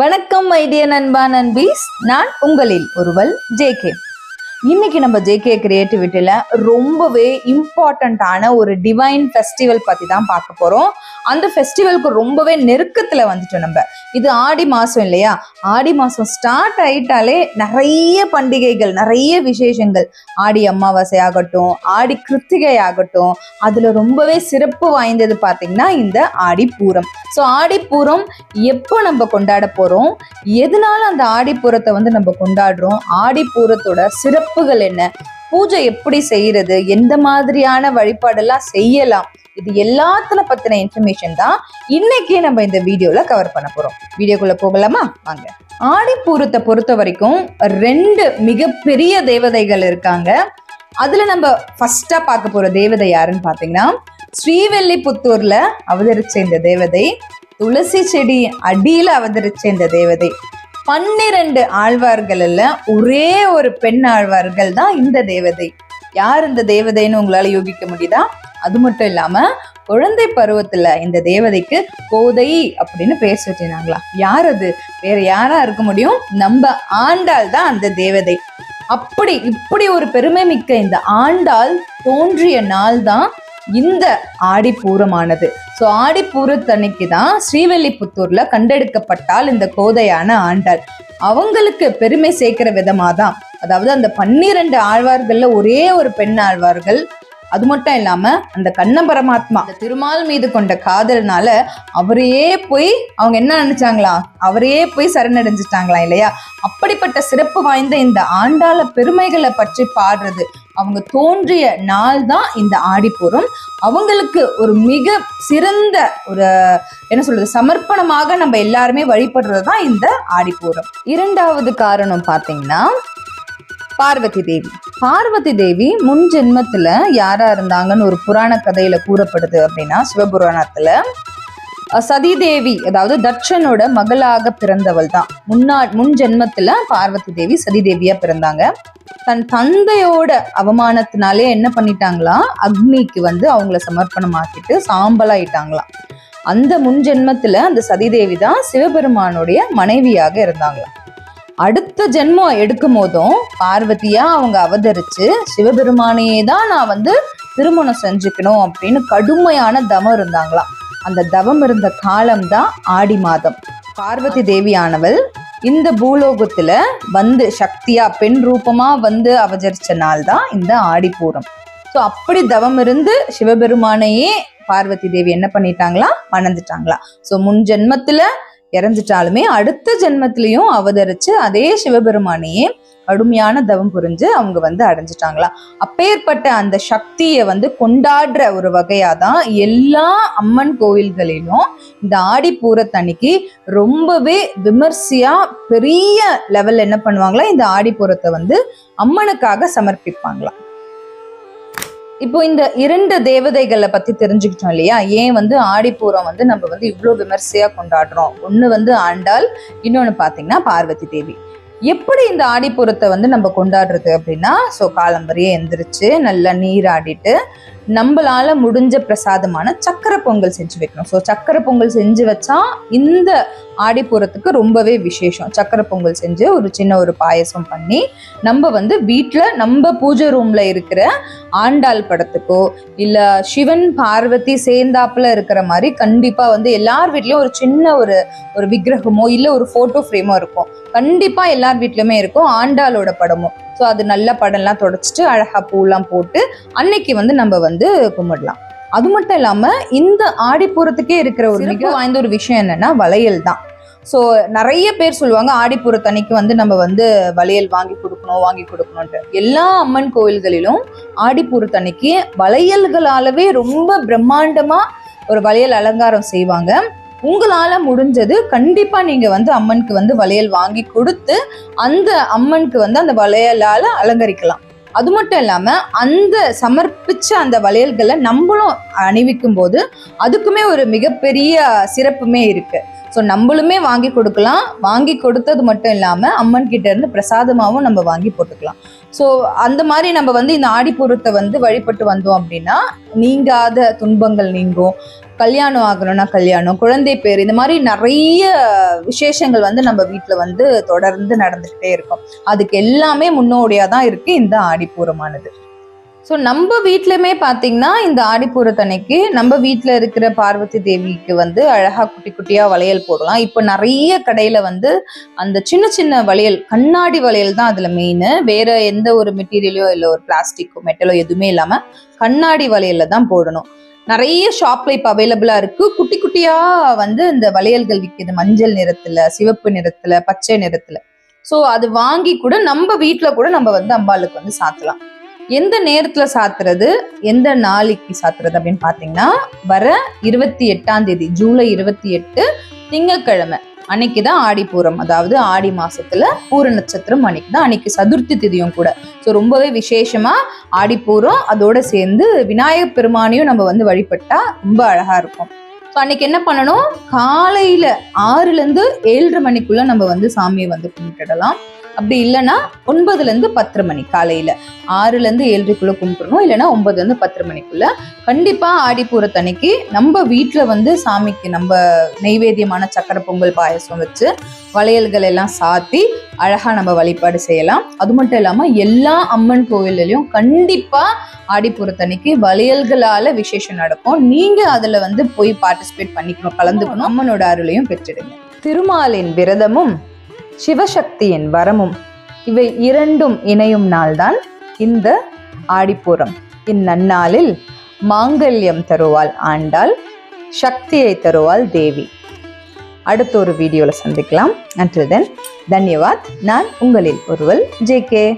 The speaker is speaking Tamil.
வணக்கம் ஐடிய நண்பா நண்பீஸ். நான் உங்களில் ஒருவள் ஜேகே இன்னைக்கு நம்ம ஜேகே கிரியேட்டிவிட்டியில ரொம்பவே இம்பார்ட்டண்ட்டான ஒரு டிவைன் ஃபெஸ்டிவல் பத்தி தான் பார்க்க போறோம். அந்த ஃபெஸ்டிவலுக்கு ரொம்பவே நெருக்கத்துல வந்துட்டோம் நம்ம. இது ஆடி மாசம் இல்லையா? ஆடி மாசம் ஸ்டார்ட் ஆயிட்டாலே நிறைய பண்டிகைகள் நிறைய விசேஷங்கள். ஆடி அமாவாசை ஆகட்டும் ஆடி கிருத்திகை ஆகட்டும் அதுல ரொம்பவே சிறப்பு வாய்ந்தது பார்த்தீங்கன்னா இந்த ஆடி பூரம். ஸோ ஆடி பூரம் எப்போ நம்ம கொண்டாட போறோம்? எதனால அந்த ஆடிப்பூரத்தை வந்து நம்ம கொண்டாடுறோம்? ஆடிப்பூரத்தோட சிறப்புகள் என்ன? பூஜை எப்படி செய்யறது? எந்த மாதிரியான வழிபாடெல்லாம் செய்யலாம்? இது எல்லாத்துல பத்தின இன்ஃபர்மேஷன் தான் இன்னைக்கு நம்ம இந்த வீடியோல கவர் பண்ண போறோம். வீடியோக்குள்ள போகலாமா? வாங்க. ஆடிப்பூரத்தை பொறுத்த வரைக்கும் ரெண்டு மிகப்பெரிய தேவதைகள் இருக்காங்க. அதுல நம்ம ஃபர்ஸ்டா பார்க்க போற தேவதை யாருன்னு பாத்தீங்கன்னா ஸ்ரீவெல்லிபுத்தூர்ல அவதரிச்ச இந்த தேவதை துளசி செடி அடியில அவதரிச்ச இந்த தேவதை. பன்னிரண்டு ஆழ்வார்கள்ல ஒரே ஒரு பெண் ஆழ்வார்கள் தான் இந்த தேவதை. யார் இந்த தேவதைன்னு உங்களால யோகிக்க முடியுதா? அது மட்டும் இல்லாம குழந்தை பருவத்துல இந்த தேவதைக்கு கோதை அப்படின்னு பேர் வச்சிருந்தாங்களா யார் அது? வேற யாரா இருக்க முடியும்? நம்ம ஆண்டாள் தான் அந்த தேவதை. அப்படி இப்படி ஒரு பெருமை மிக்க இந்த ஆண்டாள் தோன்றிய நாள் தான் இந்த ஆடிப்பூரமானது. ஸோ ஆடிப்பூரத்தன்னைக்கு தான் ஸ்ரீவெல்லிபுத்தூர்ல கண்டெடுக்கப்பட்டால் இந்த கோதையான ஆண்டாள். அவங்களுக்கு பெருமை சேர்க்கிற விதமாக தான் அதாவது அந்த பன்னிரண்டு ஆழ்வார்களில் ஒரே ஒரு பெண் ஆழ்வார்கள். அது மட்டும் இல்லாம அந்த கண்ண பரமாத்மா அந்த திருமால் மீது கொண்ட காதல்னால அவரையே போய் அவங்க என்ன நினைச்சாங்களா? அவரையே போய் சரணடைஞ்சிட்டாங்களா இல்லையா? அப்படிப்பட்ட சிறப்பு வாய்ந்த இந்த ஆண்டாள பெருமைகளை பற்றி பாடுறது அவங்க தோன்றிய நாள் தான் இந்த ஆடிப்பூரம். அவங்களுக்கு ஒரு மிக சிறந்த ஒரு என்ன சொல்றது சமர்ப்பணமாக நம்ம எல்லாருமே வழிபடுறது தான் இந்த ஆடிப்பூரம். இரண்டாவது காரணம் பார்த்தீங்கன்னா பார்வதி தேவி. பார்வதி தேவி முன் ஜென்மத்துல யாரா இருந்தாங்கன்னு ஒரு புராண கதையில கூறப்படுது அப்படின்னா சிவபுராணத்துல சதிதேவி அதாவது தட்சனோட மகளாக பிறந்தவள் தான் முன்னா முன் ஜென்மத்துல பார்வதி தேவி சதிதேவியா பிறந்தாங்க. தன் தந்தையோட அவமானத்தினாலே என்ன பண்ணிட்டாங்களா? அக்னிக்கு வந்து அவங்கள சமர்ப்பணம் ஆக்கிட்டு சாம்பலாயிட்டாங்களாம். அந்த முன் ஜென்மத்துல அந்த சதிதேவி தான் சிவபெருமானுடைய மனைவியாக இருந்தாங்களாம். அடுத்த ஜென்மம் எடுக்கும் போதும் பார்வதியா அவங்க அவதரிச்சு சிவபெருமானையே தான் நான் வந்து திருமணம் செஞ்சுக்கணும் அப்படின்னு கடுமையான தமம் இருந்தாங்களாம். அந்த தவம் இருந்த காலம்தான் ஆடி மாதம். பார்வதி தேவியானவள் இந்த பூலோகத்துல வந்து சக்தியா பெண் ரூபமா வந்து அவதரிச்ச நாள் தான் இந்த ஆடிப்பூரம் ஸோ அப்படி தவம் இருந்து சிவபெருமானையே பார்வதி தேவி என்ன பண்ணிட்டாங்களா? மணந்துட்டாங்களா? ஸோ முன் ஜென்மத்துல இறந்துட்டாலுமே அடுத்த ஜென்மத்திலையும் அவதரிச்சு அதே சிவபெருமானையே கடுமையான தவம் புரிஞ்சு அவங்க வந்து அடைஞ்சிட்டாங்களா? அப்பேற்பட்ட அந்த சக்தியை வந்து கொண்டாடுற ஒரு வகையாக தான் எல்லா அம்மன் கோவில்களிலும் இந்த ஆடிப்பூரத்தன்னைக்கு ரொம்பவே விமர்சையா பெரிய லெவல்ல என்ன பண்ணுவாங்களா? இந்த ஆடிப்பூரத்தை வந்து அம்மனுக்காக சமர்ப்பிப்பாங்களாம் இப்போ இந்த இரண்டு தேவதைகளை பத்தி தெரிஞ்சுக்கிட்டோம் இல்லையா? ஏன் வந்து ஆடிப்பூரம் வந்து நம்ம வந்து இவ்வளோ விமர்சையா கொண்டாடுறோம்? ஒன்று வந்து ஆண்டாள் இன்னொன்று பார்த்தீங்கன்னா பார்வதி தேவி. எப்படி இந்த ஆடிப்புறத்தை வந்து நம்ம கொண்டாடுறது அப்படின்னா ஸோ காலம்பரியே எந்திரிச்சு நல்லா நீராடிட்டு நம்மளால முடிஞ்ச பிரசாதமான சக்கரை பொங்கல் செஞ்சு வைக்கணும். ஸோ சக்கரை பொங்கல் செஞ்சு வச்சா இந்த ஆடிப்பூரத்துக்கு ரொம்பவே விசேஷம். சக்கரை பொங்கல் செஞ்சு ஒரு சின்ன ஒரு பாயசம் பண்ணி நம்ம வந்து வீட்டில் நம்ம பூஜை ரூமில் இருக்கிற ஆண்டாள் படத்துக்கோ இல்லை சிவன் பார்வதி சேர்ந்தாப்பில் இருக்கிற மாதிரி கண்டிப்பாக வந்து எல்லார் வீட்லேயும் ஒரு சின்ன ஒரு ஒரு விக்கிரகமோ இல்லை ஒரு ஃபோட்டோ ஃப்ரேமோ இருக்கும். கண்டிப்பாக எல்லார் வீட்லையுமே இருக்கும். ஆண்டாளோட படமும் ஸோ அது நல்ல படம்லாம் தொடச்சிட்டு அழகா பூலாம் போட்டு அன்னைக்கு வந்து நம்ம வந்து கும்பிடலாம். அது மட்டும் இல்லாம இந்த ஆடிப்பூரத்துக்கே இருக்கிற ஒரு மிக வாய்ந்த ஒரு விஷயம் என்னன்னா வளையல் தான். ஸோ நிறைய பேர் சொல்லுவாங்க ஆடிப்பூரத்தன்னைக்கு வந்து நம்ம வந்து வளையல் வாங்கி கொடுக்கணும் வாங்கி கொடுக்கணும்ட்டு எல்லா அம்மன் கோவில்களிலும் ஆடிப்பூரத்தன்னைக்கு வளையல்களாலவே ரொம்ப பிரம்மாண்டமா ஒரு வளையல் அலங்காரம் செய்வாங்க. உங்களால் முடிஞ்சது கண்டிப்பாக நீங்கள் வந்து அம்மனுக்கு வந்து வளையல் வாங்கி கொடுத்து அந்த அம்மனுக்கு வந்து அந்த வளையலால் அலங்கரிக்கலாம். அது மட்டும் இல்லாமல் அந்த சமர்ப்பித்த அந்த வளையல்களை நம்மளும் அணிவிக்கும் போது அதுக்குமே ஒரு மிகப்பெரிய சிறப்புமே இருக்குது ஸோ நம்மளுமே வாங்கி கொடுக்கலாம். வாங்கி கொடுத்தது மட்டும் இல்லாமல் அம்மன் கிட்ட இருந்து பிரசாதமாகவும் நம்ம வாங்கி போட்டுக்கலாம். ஸோ அந்த மாதிரி நம்ம வந்து இந்த ஆடிப்பூரத்தை வந்து வழிபட்டு வந்தோம் அப்படின்னா நீங்காத துன்பங்கள் நீங்கும். கல்யாணம் ஆகணும்னா கல்யாணம் குழந்தை பேர் இந்த மாதிரி நிறைய விசேஷங்கள் வந்து நம்ம வீட்டில் வந்து தொடர்ந்து நடந்துக்கிட்டே இருக்கும். அதுக்கு எல்லாமே முன்னோடியாக தான் இருக்கு இந்த ஆடிப்பூரமானது. ஸோ நம்ம வீட்லையுமே பார்த்தீங்கன்னா இந்த ஆடிப்பூரத்தன்னைக்கு நம்ம வீட்டில் இருக்கிற பார்வதி தேவிக்கு வந்து அழகா குட்டி குட்டியா வளையல் போடலாம். இப்போ நிறைய கடையில வந்து அந்த சின்ன சின்ன வளையல் கண்ணாடி வளையல் தான் அதுல மெயின் வேற எந்த ஒரு மெட்டீரியலோ இல்லை ஒரு பிளாஸ்டிக்கோ மெட்டலோ எதுவுமே இல்லாம கண்ணாடி வளையல்ல தான் போடணும். நிறைய ஷாப்ல இப்போ அவைலபிளாக இருக்கு. குட்டி குட்டியா வந்து இந்த வளையல்கள் விற்கிது மஞ்சள் நிறத்துல சிவப்பு நிறத்துல பச்சை நிறத்துல. ஸோ அது வாங்கி கூட நம்ம வீட்டில் கூட நம்ம வந்து அம்பாளுக்கு வந்து சாத்தலாம். எந்த நேரத்துல சாத்துறது? எந்த நாளைக்கு சாத்துறது அப்படின்னு பாத்தீங்கன்னா வர இருபத்தி எட்டாம் தேதி ஜூலை இருபத்தி எட்டு திங்கக்கிழமை அன்னைக்கு தான் ஆடிப்பூரம் அதாவது ஆடி மாசத்துல பூர நட்சத்திரம் அன்னைக்கு தான் அன்னைக்கு சதுர்த்தி திதியும் கூட. ஸோ ரொம்பவே விசேஷமா ஆடிப்பூரம் அதோட சேர்ந்து விநாயகப் பெருமானையும் நம்ம வந்து வழிபட்டா ரொம்ப அழகா இருக்கும். ஸோ அன்னைக்கு என்ன பண்ணணும்? காலையில ஆறுல இருந்து ஏழரை மணிக்குள்ள நம்ம வந்து சாமியை வந்து கும்பிட்டுடலாம். அப்படி இல்லைன்னா ஒன்பதுலேருந்து பத்து மணி காலையில். ஆறுலேருந்து ஏழரைக்குள்ளே ஏழரைக்குள்ள இல்லைன்னா ஒன்பதுலேருந்து பத்து மணிக்குள்ளே. கண்டிப்பாக ஆடிப்பூரத்தன்னைக்கு நம்ம வீட்டில் வந்து சாமிக்கு நம்ம நெய்வேத்தியமான சக்கரை பொங்கல் பாயசம் வச்சு வளையல்கள் எல்லாம் சாத்தி அழகாக நம்ம வழிபாடு செய்யலாம். அது மட்டும் இல்லாமல் எல்லா அம்மன் கோவில்லையும் கண்டிப்பாக ஆடிப்பூரத்தன்னைக்கு வளையல்களால் விசேஷம் நடக்கும். நீங்கள் அதில் வந்து போய் பார்ட்டிசிபேட் பண்ணிக்கணும் கலந்துக்கணும். அம்மனோட அருளையும் பெற்றிடுங்க. திருமாலின் விரதமும் சிவசக்தியின் வரமும் இவை இரண்டும் இணையும் நாள்தான் இந்த ஆடிப்பூரம். இந்நன்னாளில் மாங்கல்யம் தருவாள் ஆண்டாள் சக்தியை தருவாள் தேவி. அடுத்த ஒரு வீடியோவில் சந்திக்கலாம். அன்டில் தென் தன்யவாத். நான் உங்களில் ஒருவள் ஜே கே.